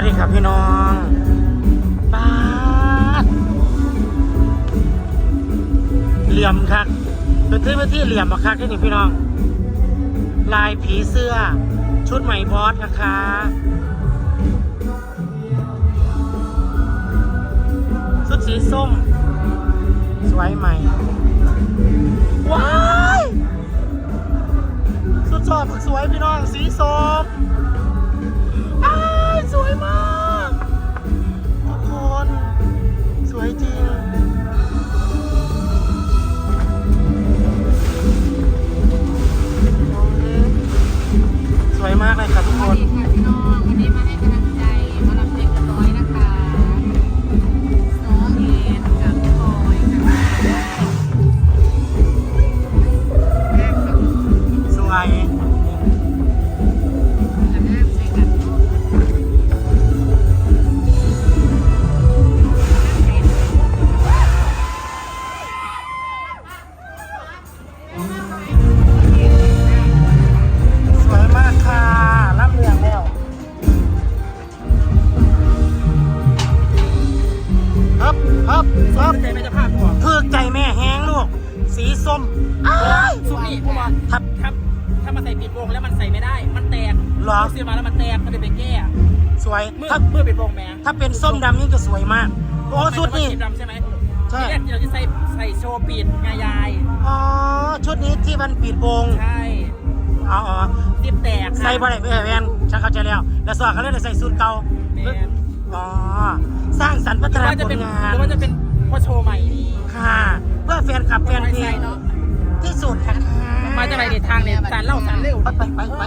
วัสดีครับพี่น้องป้าเหลี่ยมคักเป็นที่เป็นที่เหลี่ยมมาคักที่นี่พี่น้อง ลายผีเสื้อ ชุดใหม่บอสนะคะชุดสีส้ม สวยใหม่ ว้าย สุดชอบสวยพี่น้อง สีส้ม มากเลยครับทุกสควัสนดีค่ะพี่น้องวันนี้มาให้กำลังใจ ฮับฮับฮับใจไม่จะพลาดตัวเพื่อใจแม่แห้งลูก สีส้มอ้ายซุปนี่เพราะว่าทับถ้าถ้ามาใส่ปิดวงแล้วมันใส่ไม่ได้ มันแตกเหรอซื้อมาแล้วมันแตกก็เลยไปแก้ สวยเมื่อถ้าเมื่อปิดวงแม่ถ้าเป็นส้มดำนี่จะสวยมาก โอ้ชุดนี้ดำใช่ไหมใช่ทีแรกที่เราจะใส่ใส่โชว์ปิดงายาย อ๋อ ชุดนี้ที่มันปิดวง ใช่อ๋ออ๋อซิปแตก ใส่บ่ได้เพื่อแวนฉันเข้าใจแล้ว แล้วสวเขาเลยได้ใส่สูตรเก่าแมนอ๋อ สร้างสรรค์พัหฒรือนาว่าจะผเป็ลนงานหรือว่าจะเป็นเพราะโชว์ใหม่นี่ค่ะ เพื่อแฟนคลับแฟนเพลใส่งเนาะที่สุดค่ะมาจากไหนเนี่ยทางเนี่ยสารเล่าสารเร็วไปไปไปไป